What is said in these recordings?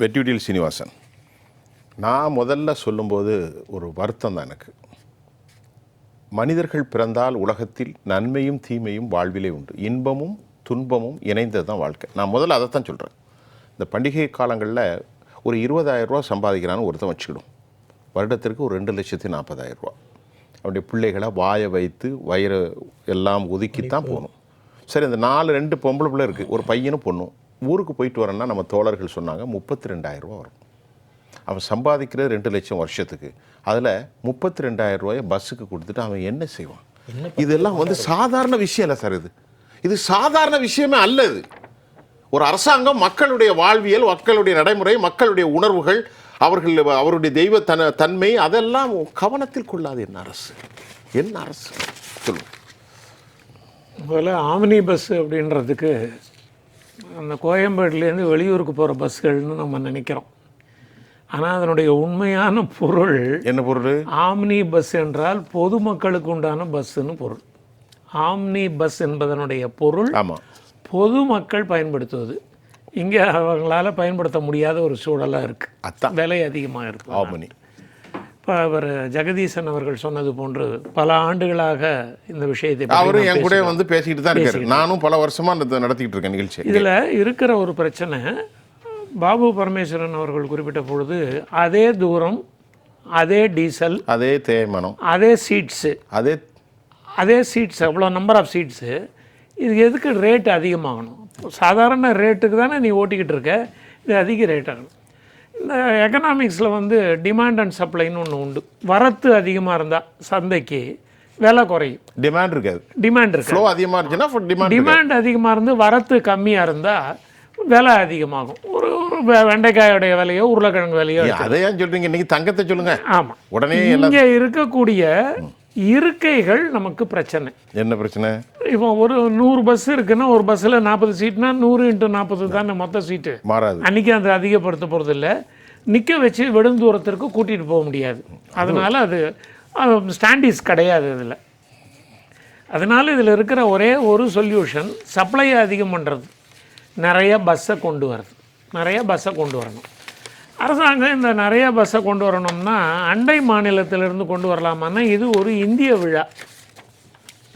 வெட்டிவிடியில் சீனிவாசன். நான் முதல்ல சொல்லும்போது ஒரு வருத்தம் தான் எனக்கு. மனிதர்கள் பிறந்தால் உலகத்தில் நன்மையும் தீமையும் வாழ்விலே உண்டு. இன்பமும் துன்பமும் இணைந்தது தான் வாழ்க்கை. நான் முதல்ல அதை தான் சொல்கிறேன் இந்த பண்டிகை காலங்களில் ஒரு இருபதாயிரம் ரூபா சம்பாதிக்கிறான்னு ஒருத்தன் வச்சுக்கிடும். வருடத்திற்கு ஒரு ரெண்டு லட்சத்தி நாற்பதாயிரம் ரூபா அவனுடைய பிள்ளைகளை வாயை வைத்து வயிறு எல்லாம் ஒதுக்கித்தான் போகணும். சரி இந்த நாலு ரெண்டு பொம்பளை பிள்ளை இருக்குது ஒரு பையனும் பொண்ணும். ஊருக்கு போயிட்டு வரேன்னா நம்ம தோழர்கள் சொன்னாங்க முப்பத்தி ரெண்டாயிரம் ரூபா வரும். அவன் சம்பாதிக்கிறது ரெண்டு லட்சம் வருஷத்துக்கு. அதில் முப்பத்தி ரெண்டாயிரம் ரூபாயை பஸ்ஸுக்கு கொடுத்துட்டு அவன் என்ன செய்வான்? இதெல்லாம் வந்து சாதாரண விஷயம் இல்லை சார் இது. இது சாதாரண விஷயமே அல்ல இது. ஒரு அரசாங்கம் மக்களுடைய வாழ்வியல் மக்களுடைய நடைமுறை மக்களுடைய உணர்வுகள் அவர்கள் அவருடைய தெய்வ தன தன்மை அதெல்லாம் கவனத்தில் கொள்ளாது என்ன அரசு. என்ன அரசு. சொல்லுங்க. முதல்ல ஆமினி பஸ் அப்படின்றதுக்கு அந்த கோயம்பேடுலேருந்து வெளியூருக்கு போகிற பஸ்கள்னு நம்ம நினைக்கிறோம். ஆனால் அதனுடைய உண்மையான பொருள் என்ன பொருள்? ஆம்னி பஸ் என்றால் பொதுமக்களுக்கு உண்டான பஸ்ஸுன்னு பொருள். ஆம்னி பஸ் என்பதனுடைய பொருள் ஆமாம் பொதுமக்கள் பயன்படுத்துவது. இங்கே அவங்களால பயன்படுத்த முடியாத ஒரு சூழலாக இருக்குது விலை அதிகமாக இருக்குது ஆமணி இப்போ அவர் ஜெகதீசன் அவர்கள் சொன்னது போன்று பல ஆண்டுகளாக இந்த விஷயத்தை அவரும் என் கூட வந்து பேசிக்கிட்டு தான் இருக்காரு. நானும் பல வருஷமா இந்த நடத்திக்கிட்டு இருக்கேன் நிகழ்ச்சி இதில் இருக்கிற ஒரு பிரச்சனை பாபு பரமேஸ்வரன் அவர்கள் குறிப்பிட்ட பொழுது அதே தூரம் அதே டீசல் அதே தேய்மானம் அதே சீட்ஸு அதே அதே சீட்ஸ் அவ்வளோ நம்பர் ஆஃப் சீட்ஸு இது எதுக்கு ரேட் அதிகமாகணும்? சாதாரண ரேட்டுக்கு தானே நீ ஓட்டிக்கிட்டு இருக்க இது அதிக ரேட் ஆகணும். இந்த எக்கனாமிக்ஸில் வந்து டிமாண்ட் அண்ட் சப்ளைன்னு ஒன்று உண்டு. வரத்து அதிகமாக இருந்தால் சந்தைக்கு விலை குறையும். டிமாண்ட் இருக்காது. டிமாண்ட் இருக்கு ஃப்ளோ அதிகமாக இருந்துச்சுன்னா டிமாண்ட் டிமாண்ட் அதிகமாக இருந்து வரத்து கம்மியாக இருந்தால் விலை அதிகமாகும். ஒரு ஒரு வெண்டைக்காயோடைய விலையோ உருளைக்கிழங்கு விலையோ அதை ஏன் சொல்றீங்க? இன்னைக்கு தங்கத்தை சொல்லுங்க. ஆமாம் உடனே இங்கே இருக்கக்கூடிய இருக்கைகள் நமக்கு பிரச்சனை. என்ன பிரச்சனை? இப்போ ஒரு நூறு பஸ் இருக்குன்னா ஒரு பஸ்ஸில் நாற்பது சீட்னா நூறு இன்ட்டு நாற்பது தானே மொத்த சீட்டு மாறாது. அன்றைக்கி அது அதிகப்படுத்த போகிறது இல்லை நிற்க வச்சு வெடுந்தூரத்திற்கு கூட்டிகிட்டு போக முடியாது. அதனால் அது ஸ்டாண்டீஸ் கிடையாது இதில். அதனால் இதில் இருக்கிற ஒரே ஒரு சொல்யூஷன் சப்ளையை அதிகம் பண்ணுறது நிறைய பஸ்ஸை கொண்டு வரது நிறைய பஸ்ஸை கொண்டு வரணும். அரசாங்கம் இந்த நிறைய பஸ்ஸை கொண்டு வரணும்னா அண்டை மாநிலத்திலிருந்து கொண்டு வரலாமான்னா இது ஒரு இந்திய விழா.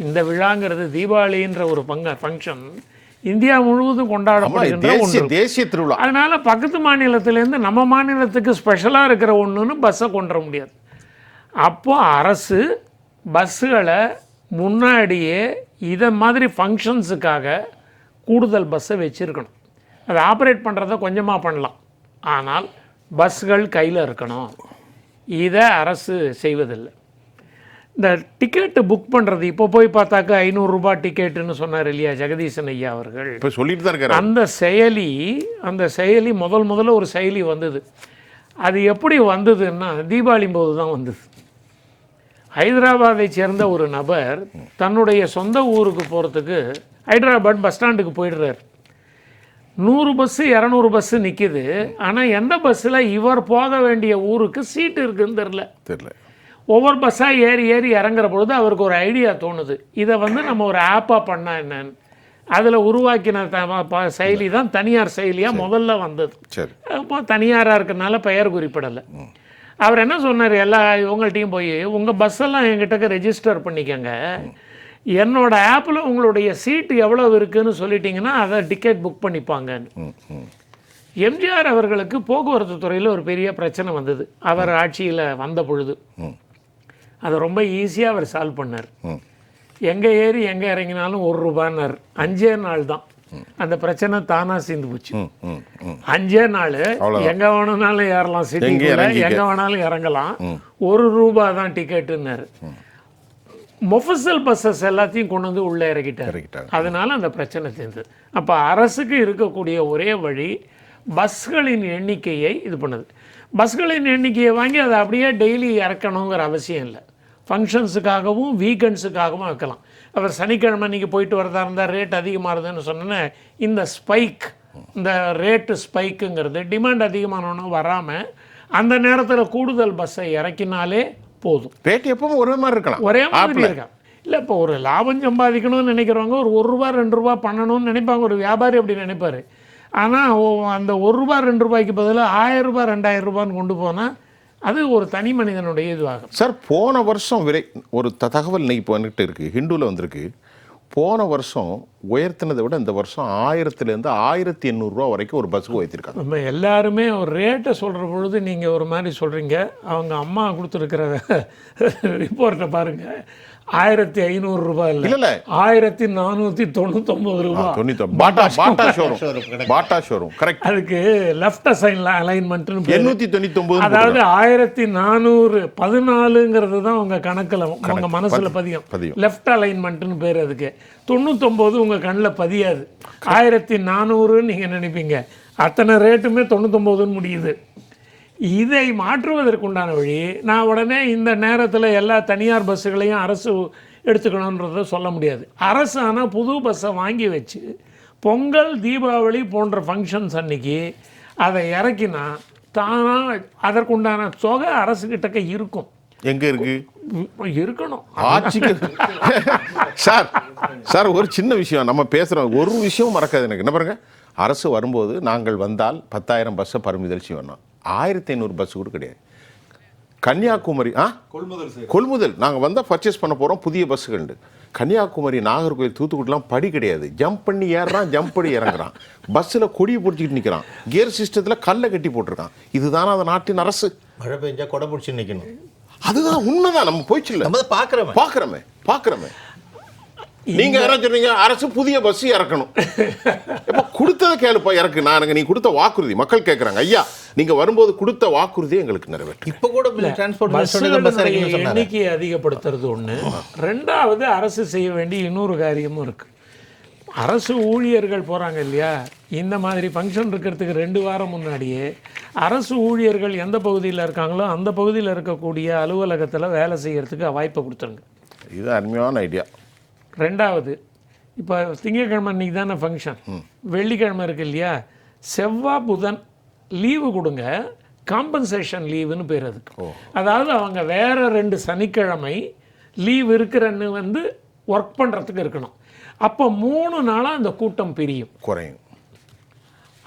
இந்த விழாங்கிறது தீபாவளின்ற ஒரு பங்க ஃபங்க்ஷன் இந்தியா முழுவதும் கொண்டாடப்படுகின்ற தேசிய திருவிழா. அதனால பக்கத்து மாநிலத்திலேருந்து நம்ம மாநிலத்துக்கு ஸ்பெஷலாக இருக்கிற ஒன்றுன்னு பஸ்ஸை கொண்டு வர முடியாது. அப்போ அரசு பஸ்ஸுகளை முன்னாடியே இதை மாதிரி ஃபங்க்ஷன்ஸுக்காக கூடுதல் பஸ்ஸை வச்சுருக்கணும். அதை ஆப்ரேட் பண்ணுறத கொஞ்சமாக பண்ணலாம். ஆனால் பஸ்கள் கையில் இருக்கணும். இதை அரசு செய்வதில்லை. இந்த டிக்கெட்டு புக் பண்ணுறது இப்போ போய் பார்த்தாக்கா ஐநூறுரூபா டிக்கெட்டுன்னு சொன்னார் இல்லையா ஜெகதீசன் ஐயா அவர்கள். இப்ப சொல்லிட்டு தான் இருக்காரு அந்த செயலி அந்த செயலி முதல் முதல்ல ஒரு செயலி வந்தது. அது எப்படி வந்ததுன்னா தீபாவளி போது தான் வந்தது. ஹைதராபாத்தை சேர்ந்த ஒரு நபர் தன்னுடைய சொந்த ஊருக்கு போகிறதுக்கு ஹைதராபாத் பஸ் ஸ்டாண்டுக்கு போயிடுறார். நூறு பஸ்ஸு இரநூறு பஸ்ஸு நிற்கிது ஆனால் எந்த பஸ்ஸில் இவர் போக வேண்டிய ஊருக்கு சீட்டு இருக்குன்னு தெரில தெரியல. ஒவ்வொரு பஸ்ஸாக ஏறி ஏறி இறங்குற பொழுது அவருக்கு ஒரு ஐடியா தோணுது. இதை வந்து நம்ம ஒரு ஆப்பாக பண்ணால் என்னன்னு. அதில் உருவாக்கின த செயலி தான் தனியார் செயலியாக முதல்ல வந்தது. சரி. அப்போ தனியாராக இருக்கனால பெயர் குறிப்பிடலை. அவர் என்ன சொன்னார்? எல்லா இவங்கள்ட்டையும் போய் உங்கள் பஸ்ஸெல்லாம் என்கிட்ட ரெஜிஸ்டர் பண்ணிக்கங்க. என்னோட ஆப்பில் உங்களுடைய சீட்டு எவ்வளோ இருக்குன்னு சொல்லிட்டீங்கன்னா அதை டிக்கெட் புக் பண்ணிப்பாங்கன்னு. எம்ஜிஆர் அவர்களுக்கு போக்குவரத்து துறையில் ஒரு பெரிய பிரச்சனை வந்தது. அவர் ஆட்சியில் வந்த பொழுது. அதை ரொம்ப ஈஸியாக அவர் சால்வ் பண்ணார். எங்கே ஏறி எங்கே இறங்கினாலும் ஒரு ரூபான்னார். அஞ்சே நாள் தான். அந்த பிரச்சனை தானாக சேர்ந்து போச்சு. அஞ்சே நாள் எங்கே வேணும்னாலும் ஏறலாம் சிட்டிக்குள்ள. எங்கே வேணாலும் இறங்கலாம். ஒரு ரூபா தான் டிக்கெட்டுன்னாரு மொஃபசல் பஸ்ஸஸ் எல்லாத்தையும் கொண்டு வந்து உள்ளே இறக்கிட்டார். அதனால அந்த பிரச்சனை சேர்ந்தது அப்போ அரசுக்கு இருக்கக்கூடிய ஒரே வழி பஸ்களின் எண்ணிக்கையை இது பண்ணுது. பஸ்களின் எண்ணிக்கையை வாங்கி அதை அப்படியே டெய்லி இறக்கணுங்கிற அவசியம் இல்லை. ஃபங்க்ஷன்ஸுக்காகவும் வீக்கெண்ட்ஸுக்காகவும் வைக்கலாம் அவர் சனிக்கிழமை நீங்கள் போயிட்டு வரதா இருந்தால் ரேட் அதிகமாகுதுன்னு சொன்னோன்னே இந்த ஸ்பைக் இந்த ரேட்டு ஸ்பைக்குங்கிறது டிமாண்ட் அதிகமானவொன்னு வராமல் அந்த நேரத்தில் கூடுதல் பஸ்ஸை இறக்கினாலே போதும். ரேட் எப்பவும் ஒரே மாதிரி இருக்கலாம். ஒரே மாதிரி இருக்கான் இல்லை இப்போ ஒரு லாபம் சம்பாதிக்கணும்னு நினைக்கிறவங்க ஒரு ஒரு ரூபா ரெண்டு ரூபா பண்ணணும்னு நினைப்பாங்க. ஒரு வியாபாரி அப்படி நினைப்பாரு. ஆனால் அந்த ஒரு ரூபா ரெண்டு ரூபாய்க்கு பதிலாக ஆயிரம் ரூபாய் ரெண்டாயிரம் ரூபான்னு கொண்டு போனால் அது ஒரு தனி மனிதனுடைய இதுவாகும். சார் போன வருஷம் விலை ஒரு த- தகவல் இப்போ வந்துட்டு இருக்கு ஹிந்துவில் வந்திருக்கு. போன வருஷம் உயர்த்தினதை விட இந்த வருஷம் ஆயிரத்துலேருந்து ஆயிரத்தி எண்ணூறுரூவா வரைக்கும் ஒரு பஸ்ஸுக்கு உயர்த்திருக்காங்க. நம்ம எல்லாருமே ஒரு ரேட்டை சொல்கிற பொழுது நீங்கள் ஒரு மாதிரி சொல்கிறீங்க அவங்க அம்மா கொடுத்துருக்கிற ரிப்போர்ட்டை பாருங்கள் ஆயிரத்தி ஐநூறு ரூபாய் இல்லை. இல்ல ஆயிரத்தி நானூற்றி தொண்ணூத்தொம்பது ரூபா. தொண்ணூத்தி Bata Bata showroom Bata showroom correct அதுக்கு லெஃப்ட் அசைன்ல அலைன்மெண்ட்னு பேர். எண்ணூத்தி தொண்ணூத்தி ஒன்பது அதாவது ஆயிரத்தி நானூறு பதினாலுங்கிறது தான் உங்க கணக்குல உங்க மனசுல பதியும். பதியும். லெஃப்ட் அலைன்மெண்ட்னு பேர் அதுக்கு. தொண்ணூத்தொம்பது உங்க கண்ணில் பதியாது. ஆயிரத்தி நானூறுன்னு நீங்க நினைப்பீங்க. அத்தனை ரேட்டுமே தொண்ணூத்தொம்போதுன்னு முடியுது. இதை மாற்றுவதற்குண்டான வழி நான் உடனே இந்த நேரத்தில் எல்லா தனியார் பஸ்ஸுகளையும் அரசு எடுத்துக்கணுன்றதை சொல்ல முடியாது. அரசு ஆனால் புது பஸ்ஸை வாங்கி வச்சு பொங்கல் தீபாவளி போன்ற ஃபங்க்ஷன்ஸ் அன்னைக்கு அதை இறக்கினா தானாக அதற்குண்டான தொகை அரசுக்கிட்டக்க இருக்கும். எங்க இருக்கு? இருக்கணும். ஆட்சிக்கு. சார் சார் ஒரு சின்ன விஷயம். நம்ம பேசுறோம் ஒரு விஷயம் மறக்காது எனக்கு. என்ன பாருங்க? அரசு வரும்போது நாங்கள் வந்தால் பத்தாயிரம் பஸ்ஸை பரிமுதல் செய்யணும். ஆயிரத்தி ஐநூறு பஸ் கூட கிடையாது. கன்னியாகுமரி ஆ? கொள்முதல் கொள்முதல். நாங்கள் வந்தால் பர்ச்சேஸ் பண்ண போகிறோம் புதிய பஸ்ஸுகள் கன்னியாகுமரி நாகர்கோவில் தூத்துக்குடிலாம் படி கிடையாது. ஜம்ப் பண்ணி ஏறுறான் ஜம்ப் பண்ணி இறங்குறான். பஸ்ஸில் கொடியை பிடிச்சிக்கிட்டு நிற்கிறான் கியர் சிஸ்டத்தில் கல்லை கட்டி போட்டிருக்கான். இதுதானே அந்த நாட்டின் அரசு? மழை பெஞ்சா கொடை பிடிச்சி நிக்கணும். அதுதான் உண்மைதான். நம்ம போயிச்சு இல்லை நம்ம தான் பாக்குறோம் பார்க்குறோமே பார்க்குறோமே நீங்க என்ன சொன்னீங்க அரசு புதிய பஸ் இறக்கணும். எப்ப கொடுத்ததை கேளுப்பா இறக்கு. நான் எனக்கு நீ கொடுத்த வாக்குறுதி. மக்கள் கேட்குறாங்க ஐயா நீங்க வரும்போது கொடுத்த வாக்குறுதி எங்களுக்கு நிறைவேற்று இப்ப கூட டிரான்ஸ்போர்ட் எண்ணிக்கையை அதிகப்படுத்துறது ஒன்று ரெண்டாவது அரசு செய்ய வேண்டிய இன்னொரு காரியமும் இருக்கு. அரசு ஊழியர்கள் போகிறாங்க இல்லையா? இந்த மாதிரி ஃபங்க்ஷன் இருக்கிறதுக்கு ரெண்டு வாரம் முன்னாடியே அரசு ஊழியர்கள் எந்த பகுதியில் இருக்காங்களோ அந்த பகுதியில் இருக்கக்கூடிய அலுவலகத்தில் வேலை செய்யறதுக்கு வாய்ப்பை கொடுத்துருங்க. இது அருமையான ஐடியா ரெண்டாவது இப்போ திங்கட்கிழமை அன்றைக்கி தானே ஃபங்க்ஷன் வெள்ளிக்கிழமை இருக்கு இல்லையா? செவ்வாய் புதன் லீவு கொடுங்க காம்பன்சேஷன் லீவுன்னு பேர் அதுக்கு. அதாவது அவங்க வேற ரெண்டு சனிக்கிழமை லீவ் இருக்கிறன்னு வந்து ஒர்க் பண்ணுறதுக்கு இருக்கணும். அப்போ மூணு நாளாக அந்த கூட்டம் பிரியும். குறையும்.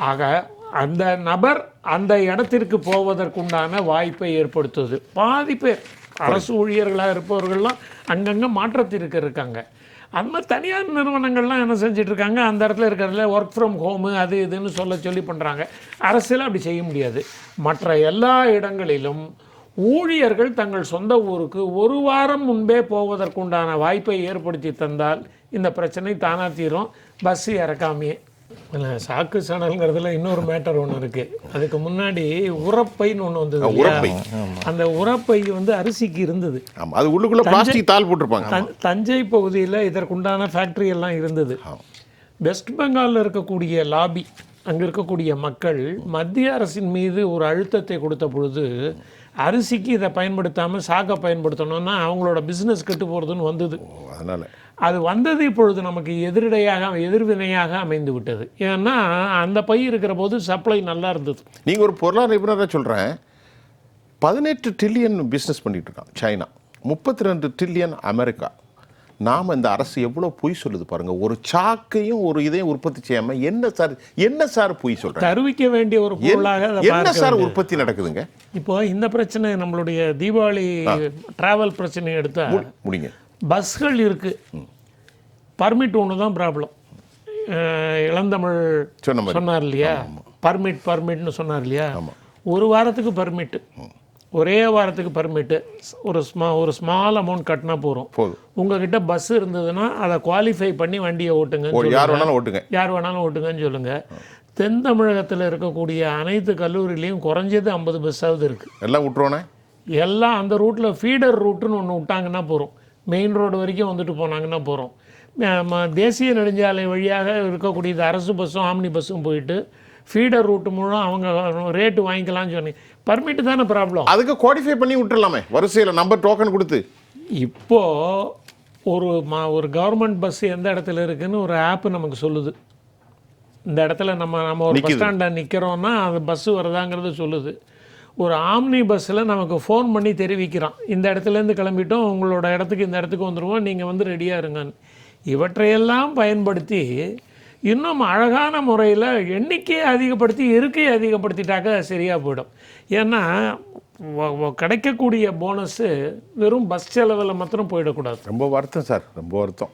ஆக அந்த நபர் அந்த இடத்திற்கு போவதற்குண்டான வாய்ப்பை ஏற்படுத்துது. பாதி பேர் அரசு ஊழியர்களாக இருப்பவர்கள்லாம் அங்கங்கே மாற்றத்திற்கு இருக்காங்க. அந்த மாதிரி தனியார் நிறுவனங்கள்லாம் என்ன செஞ்சுட்டு இருக்காங்க அந்த இடத்துல இருக்கிறதுல ஒர்க் ஃப்ரம் ஹோமு அது இதுன்னு சொல்ல சொல்லி பண்ணுறாங்க அரசியல் அப்படி செய்ய முடியாது. மற்ற எல்லா இடங்களிலும் ஊழியர்கள் தங்கள் சொந்த ஊருக்கு ஒரு வாரம் முன்பே போவதற்குண்டான வாய்ப்பை ஏற்படுத்தி தந்தால் இந்த பிரச்சனை தானா தீரும். பஸ் இறக்காமையே. இல்ல, சாக்கு சணல்ங்கிறதுல இன்னொரு மேட்டர் ஒன்று இருக்கு. அதுக்கு முன்னாடி உரப்பைன்னு ஒன்று வந்தது? உரப்பை. அந்த உரப்பை வந்து அரிசிக்கு இருந்தது. ஆமா அது உள்ளுக்குள்ள பிளாஸ்டிக் தாள் போட்டிருப்பாங்க. தஞ்- தஞ்சை பகுதியில் இதற்குண்டான ஃபேக்டரி எல்லாம் இருந்தது. வெஸ்ட் பெங்காலில் இருக்கக்கூடிய லாபி அங்கே இருக்கக்கூடிய மக்கள் மத்திய அரசின் மீது ஒரு அழுத்தத்தை கொடுத்த பொழுது அரிசிக்கு இதை பயன்படுத்தாமல் சாக்கை பயன்படுத்தணும்னா அவங்களோட பிஸ்னஸ் கெட்டு போகிறதுன்னு வந்தது. அதனால. அது வந்தது இப்பொழுது நமக்கு எதிரடையாக எதிர்வினையாக அமைந்து விட்டது ஏன்னா அந்த பை இருக்கிற போது சப்ளை நல்லா இருந்தது. நீங்க ஒரு பொருளாதார நிபுணராக சொல்றேன். பதினெட்டு ட்ரில்லியன் பிஸ்னஸ் பண்ணிட்டு இருக்கான் சைனா. முப்பத்தி ரெண்டு ட்ரில்லியன் அமெரிக்கா. நாம இந்த அரசு எவ்வளோ பொய் சொல்லுது பாருங்க. ஒரு சாக்கையும் ஒரு இதையும் உற்பத்தி செய்யாம என்ன சார் என்ன சார் பொய் சொல்றேன் தருவிக்க வேண்டிய ஒரு பொருளாக என்ன சார். உற்பத்தி நடக்குதுங்க? இப்போ இந்த பிரச்சனை நம்மளுடைய தீபாவளி டிராவல் பிரச்சனை எடுத்தா முடிங்க. பஸ்கள் இருக்கு. பர்மிட் ஒன்று தான் ப்ராப்ளம் இளந்தமிழ் சொன்னார் இல்லையா? பர்மிட் பர்மிட்னு சொன்னார் இல்லையா? ஒரு வாரத்துக்கு பர்மிட் ஒரே வாரத்துக்கு பர்மிட்டு. ஒரு ஸ்மா ஒரு ஸ்மால் அமௌண்ட் கட்டினா போகிறோம் உங்ககிட்ட பஸ் இருந்ததுன்னா அதை குவாலிஃபை பண்ணி வண்டியை ஓட்டுங்க யார் வேணாலும் ஓட்டுங்க. யார் வேணாலும் ஓட்டுங்கன்னு சொல்லுங்க. தென் தமிழகத்தில் இருக்கக்கூடிய அனைத்து கல்லூரிலையும் குறைஞ்சது ஐம்பது பஸ்ஸாவது இருக்குது எல்லாம் விட்டுருவோனே? எல்லாம் அந்த ரூட்டில் ஃபீடர் ரூட்டுன்னு ஒன்று விட்டாங்கன்னா போகிறோம் மெயின் ரோடு வரைக்கும் வந்துட்டு போனாங்கன்னா போகிறோம் தேசிய நெடுஞ்சாலை வழியாக இருக்கக்கூடிய இந்த அரசு பஸ்ஸும் ஆம்னி பஸ்ஸும் போயிட்டு ஃபீடர் ரூட்டு மூலம் அவங்க ரேட்டு வாங்கிக்கலாம்னு சொன்னீங்க. பர்மிட்டு தானே ப்ராப்ளம் அதுக்கு குவாலிஃபை பண்ணி விட்டுறலாமே. வரிசையில் நம்பர் டோக்கன் கொடுத்து. இப்போ ஒரு மா ஒரு கவர்மெண்ட் பஸ் எந்த இடத்துல இருக்குன்னு ஒரு ஆப் நமக்கு சொல்லுது. இந்த இடத்துல நம்ம நம்ம ஒரு பஸ். ஸ்டாண்டில் நிற்கிறோன்னா அது பஸ்ஸு வருதாங்கிறது சொல்லுது. ஒரு ஆம்னி பஸ்ஸில் நமக்கு ஃபோன் பண்ணி தெரிவிக்கிறான். இந்த இடத்துலேருந்து கிளம்பிட்டோம் உங்களோட இடத்துக்கு இந்த இடத்துக்கு வந்துடுவோம் நீங்கள் வந்து ரெடியாக இருங்கன்னு. இவற்றையெல்லாம் பயன்படுத்தி இன்னும் அழகான முறையில் எண்ணிக்கையை அதிகப்படுத்தி இருக்கையை அதிகப்படுத்திட்டாக்க சரியாக போயிடும். ஏன்னா கிடைக்கக்கூடிய போனஸ்ஸு வெறும் பஸ் செலவில் மாத்திரம் போயிடக்கூடாது. ரொம்ப வருத்தம் சார் ரொம்ப வருத்தம்.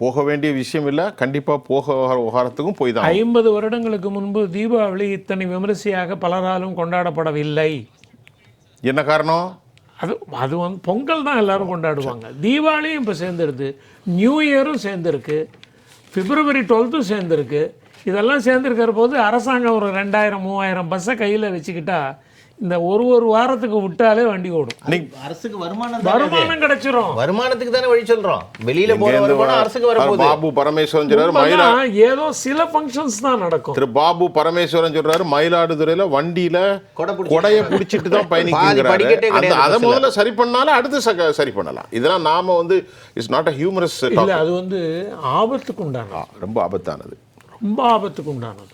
போக வேண்டிய விஷயம் இல்லை கண்டிப்பாக போக விவகாரத்துக்கும் போய் தான் ஐம்பது வருடங்களுக்கு முன்பு தீபாவளி இத்தனை விமரிசையாக பலராலும் கொண்டாடப்படவில்லை. என்ன காரணம்? அது அது வந்து பொங்கல் தான் எல்லாரும் கொண்டாடுவாங்க. தீபாவளியும் இப்போ சேர்ந்துருது நியூ இயரும் சேர்ந்துருக்கு. பிப்ரவரி டுவெல்த்தும் சேர்ந்துருக்கு. இதெல்லாம் சேர்ந்துருக்கிற போது அரசாங்கம் ஒரு ரெண்டாயிரம் மூவாயிரம் பஸ்ஸை கையில் வச்சுக்கிட்டா இந்த ஒரு ஒரு வாரத்துக்கு விட்டாலே வண்டி ஓடும். அரசுக்கு வருமானம். வருமானம் கிடைச்சிரும். வருமானத்துக்கு தானே வழி சொல்றோம். வெளியில போற வருமானம் அரசுக்கு வரப்போகுது. பாபு பரமேஸ்வரன் சொல்றாரு மயிலா ஏதோ சில ஃபங்க்ஷன்ஸ் தான் நடக்கும். திரு பாபு பரமேஸ்வரன் சொல்றாரு மயிலாடுதுறையில வண்டியில கொடைய பிடிச்சிட்டு தான் பாதி பயணிக்கிறாரு அதை. முதல்ல சரி பண்ணாலும் அடுத்து சரி பண்ணலாம். இதெல்லாம் நாம வந்து இட்ஸ் நாட் அ ஹியூமரஸ் இல்லை அது வந்து ஆபத்துக்கு உண்டானது. ரொம்ப ஆபத்தானது. ரொம்ப ஆபத்துக்கு உண்டானது.